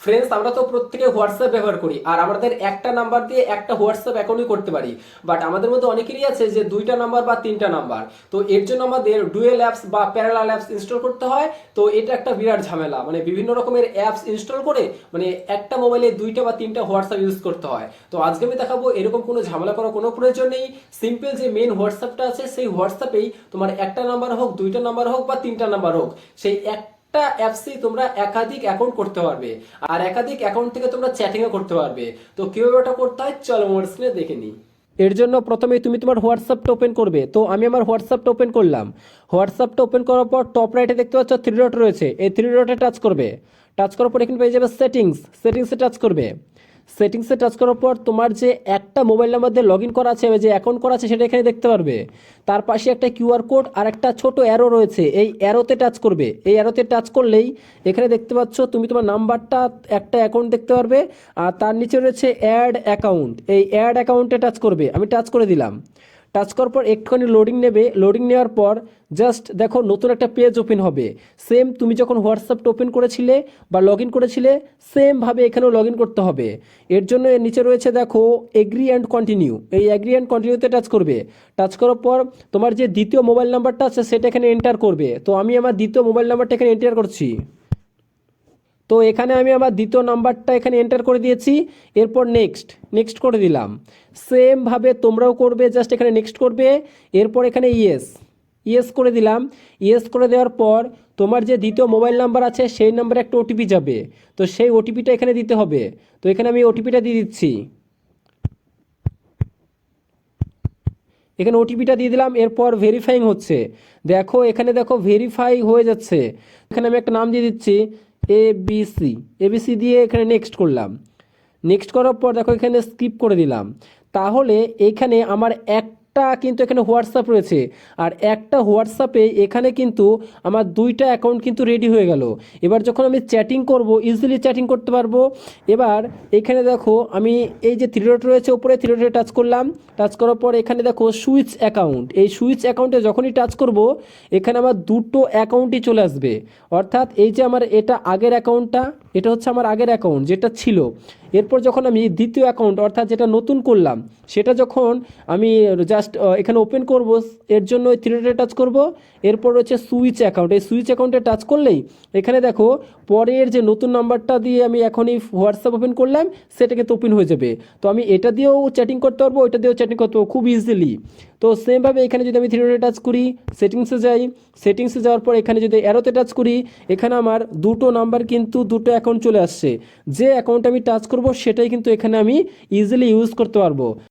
Friends আমরা তো প্রত্যেকে হোয়াটসঅ্যাপ ব্যবহার করি, আর আমাদের একটা নাম্বার দিয়ে একটা হোয়াটসঅ্যাপ অ্যাকাউন্টই করতে পারি। বাট আমাদের মধ্যে অনেকেরই আছে যে দুইটা নাম্বার বা তিনটা নাম্বার তো এর জন্য আমাদের ডুয়েল অ্যাপস বা প্যারালাল অ্যাপস ইনস্টল করতে হয়। তো এটা একটা বিরাট ঝামেলা। মানে বিভিন্ন রকমের অ্যাপস ইনস্টল করে মানে একটা মোবাইলে দুইটা বা তিনটা হোয়াটসঅ্যাপ ইউজ করতে হয়। তো আজকে আমি দেখাবো, এরকম কোনো ঝামেলা করার কোনো প্রয়োজন নেই। সিম্পল যে মেন হোয়াটসঅ্যাপটা আছে, সেই হোয়াটসঅ্যাপেই তোমার একটা নাম্বার হোক, দুইটা নাম্বার হোক বা তিনটা নাম্বার হোক, সেই এক একটা অ্যাপসে তোমরা একাধিক অ্যাকাউন্ট করতে পারবে। আর একাধিক অ্যাকাউন্ট থেকে তোমরা চ্যাটিংও করতে পারবে। তো কীভাবে ওটা করতে হয়? চলো আমার স্ক্রিনে দেখে নিই। এর জন্য প্রথমে তুমি তোমার হোয়াটসঅ্যাপটা ওপেন করবে। তো আমি আমার হোয়াটসঅ্যাপটা ওপেন করলাম। হোয়াটসঅ্যাপটা ওপেন করার পর টপ রাইটে দেখতে পাচ্ছ থ্রি ডট রয়েছে। এই থ্রি ডটে টাচ করবে। টাচ করার পর এখানে পেয়ে যাবে সেটিংস সেটিংসে টাচ করবে। সেটিংসে টাচ করার পর তোমার যে একটা মোবাইল নাম্বার দিয়ে লগ ইন করা আছে, যে অ্যাকাউন্ট করা আছে, সেটা এখানে দেখতে পারবে। তার পাশে একটা কিউআর কোড আর একটা ছোট অ্যারো রয়েছে। এই অ্যারোতে টাচ করবে। এই অ্যারোতে টাচ করলেই এখানে দেখতে পাচ্ছ তুমি তোমার নাম্বারটা একটা অ্যাকাউন্ট দেখতে পারবে আর তার নিচে রয়েছে অ্যাড অ্যাকাউন্ট এই অ্যাড অ্যাকাউন্টে টাচ করবে। আমি টাচ করে দিলাম। টাচ করার পর একটুখানি লোডিং নেবে। লোডিং নেওয়ার পর জাস্ট দেখো নতুন একটা পেজ ওপেন হবে। সেম তুমি যখন হোয়াটসঅ্যাপটা ওপেন করেছিলে বা লগ ইন করেছিলে সেমভাবে এখানেও লগ ইন করতে হবে। এর জন্য এর নিচে রয়েছে দেখো এগ্রি অ্যান্ড কন্টিনিউ এই এগ্রি অ্যান্ড কন্টিনিউতে টাচ করবে। টাচ করার পর তোমার যে দ্বিতীয় মোবাইল নাম্বারটা আছে, সেটা এখানে এন্টার করবে। তো আমি আমার দ্বিতীয় মোবাইল নাম্বারটা এখানে এন্টার করছি। তো এখানে আমি আমার দ্বিতীয় নাম্বারটা এখানে এন্টার করে দিয়েছি, এরপর নেক্সট নেক্সট করে দিলাম। সেমভাবে তোমরাও করবে জাস্ট এখানে নেক্সট করবে, এরপর এখানে ইয়েস ইয়েস করে দিলাম। ইয়েস করে দেওয়ার পর তোমার যে দ্বিতীয় মোবাইল নাম্বার আছে, সেই নাম্বারে একটা ওটিপি যাবে। তো সেই ওটিপিটা এখানে দিতে হবে। তো এখানে আমি ওটিপিটা দিয়ে দিচ্ছি। এখানে ওটিপিটা দিয়ে দিলাম, এরপর ভেরিফাইং হচ্ছে। দেখো, এখানে দেখো ভেরিফাই হয়ে যাচ্ছে। এখানে আমি একটা নাম দিয়ে দিচ্ছি এ বি সি এবিসি দিয়ে এখানে নেক্সট করলাম। নেক্সট করার পর দেখো এখানে স্কিপ করে দিলাম। তাহলে এখানে আমার একটা কিন্তু এখানে হোয়াটসঅ্যাপ রয়েছে। আর একটা হোয়াটসঅ্যাপে এখানে কিন্তু আমার দুইটা অ্যাকাউন্ট কিন্তু রেডি হয়ে গেল। এবার যখন আমি চ্যাটিং করব, ইজিলি চ্যাটিং করতে পারব। এবার এখানে দেখো, আমি এই যে থ্রি ডট রয়েছে ওপরে থ্রি ডটে টাচ করলাম। টাচ করার পর এখানে দেখো, সুইচ অ্যাকাউন্ট। এই সুইচ অ্যাকাউন্টে যখনই টাচ করব, এখানে আমার দুটো অ্যাকাউন্টই চলে আসবে। অর্থাৎ এই যে আমার এটা আগের অ্যাকাউন্টটা, এটা হচ্ছে আমার আগের অ্যাকাউন্ট, যেটা ছিল। এরপর যখন আমি দ্বিতীয় অ্যাকাউন্ট অর্থাৎ যেটা নতুন করলাম, সেটা যখন আমি জাস্ট এখানে ওপেন করব, এর জন্য ওই থ্রিডে টাচ করব, এরপর হচ্ছে সুইচ অ্যাকাউন্ট এই সুইচ অ্যাকাউন্টে টাচ করলেই এখানে দেখো পরের যে নতুন নাম্বারটা দিয়ে আমি এখনই হোয়াটসঅ্যাপ ওপেন করলাম, সেটা কিন্তু ওপেন হয়ে যাবে। তো আমি এটা দিয়েও চ্যাটিং করতে পারব, ওইটা দিয়েও চ্যাটিং করতে পারব খুব ইজিলি তো সেমভাবে এখানে যদি আমি থ্রিডে টাচ করি সেটিংসে যাই সেটিংসে যাওয়ার পর এখানে যদি অ্যারোতে টাচ করি, এখানে আমার দুটো নাম্বার কিন্তু দুটো অ্যাকাউন্ট চলে আসছে। যে অ্যাকাউন্ট আমি টাচ করব সেটাই কিন্তু এখানে আমি ইজিলি ইউজ করতে পারব।